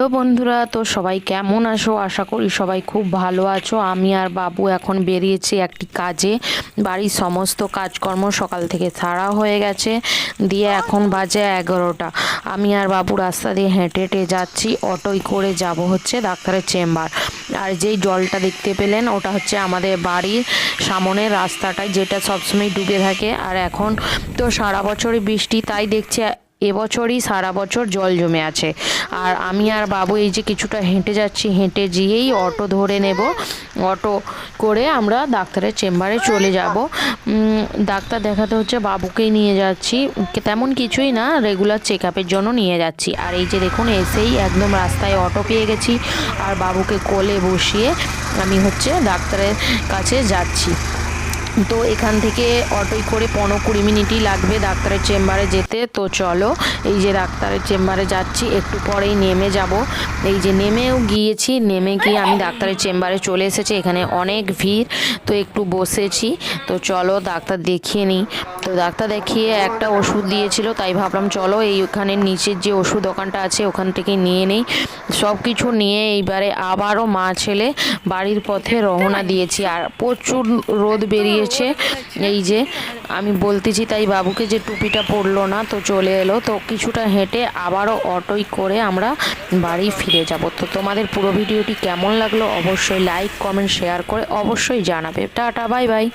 তো বন্ধুরা, তো সবাই কেমন আছো? আশা করি সবাই খুব ভালো আছো। আমি আর বাবু এখন বেরিয়েছি একটি কাজে। বাড়ির সমস্ত কাজকর্ম সকাল থেকে সারা হয়ে গেছে। দিয়ে এখন বাজে এগারোটা। আমি আর বাবু রাস্তা দিয়ে হেঁটে হেঁটে যাচ্ছি। অটোয় করে যাব হচ্ছে ডাক্তারের চেম্বার। আর যেই জলটা দেখতে পেলেন, ওটা হচ্ছে আমাদের বাড়ির সামনের রাস্তাটায়, যেটা সবসময় ডুবে থাকে। আর এখন তো সারা বছরই বৃষ্টি, তাই দেখছি এবছরই সারা বছর জল জমে আছে। আর আমি আর বাবু এই যে কিছুটা হেঁটে যাচ্ছি, হেঁটে গিয়েই অটো ধরে নেব। অটো করে আমরা ডাক্তারের চেম্বারে চলে যাব। ডাক্তার দেখাতে হচ্ছে বাবুকেই নিয়ে যাচ্ছি। তেমন কিছুই না রেগুলার চেক আপের জন্য নিয়ে যাচ্ছি। আর এই যে দেখুন, এসেই একদম রাস্তায় অটো পেয়ে গেছি। আর বাবুকে কোলে বসিয়ে আমি হচ্ছে ডাক্তারের কাছে যাচ্ছি। তো এখান থেকে অটোয় করে পনেরো কুড়ি মিনিটই লাগবে ডাক্তারের চেম্বারে যেতে। তো চলো, এই যে ডাক্তারের চেম্বারে যাচ্ছি, একটু পরেই নেমে যাব। এই যে নেমেও গিয়েছি, নেমে গিয়ে আমি ডাক্তারের চেম্বারে চলে এসেছি, এখানে অনেক ভিড়। তো একটু বসেছি, তো চলো ডাক্তার দেখিয়ে নিই। তো ডাক্তার দেখিয়ে একটা ওষুধ দিয়েছিল, তাই ভাবলাম চলো এই ওখানে নিচের যে ওষুধ দোকানটা আছে, ওখান থেকে নিয়ে নেই। সব কিছু নিয়ে এইবারে আবারও মা ছেলে বাড়ির পথে রওনা দিয়েছি, আর প্রচুর রোদ বেরিয়েছে এই যে, আমি বলতেছি তাই বাবুকে যে টুপিটা পরলো না, তো চলে এলো। তো কিছুটা হেঁটে আবারও অটোই করে আমরা বাড়ি ফিরে যাব। তো তোমাদের পুরো ভিডিওটি কেমন লাগল অবশ্যই লাইক কমেন্ট শেয়ার করে অবশ্যই জানাবে। Tata bye bye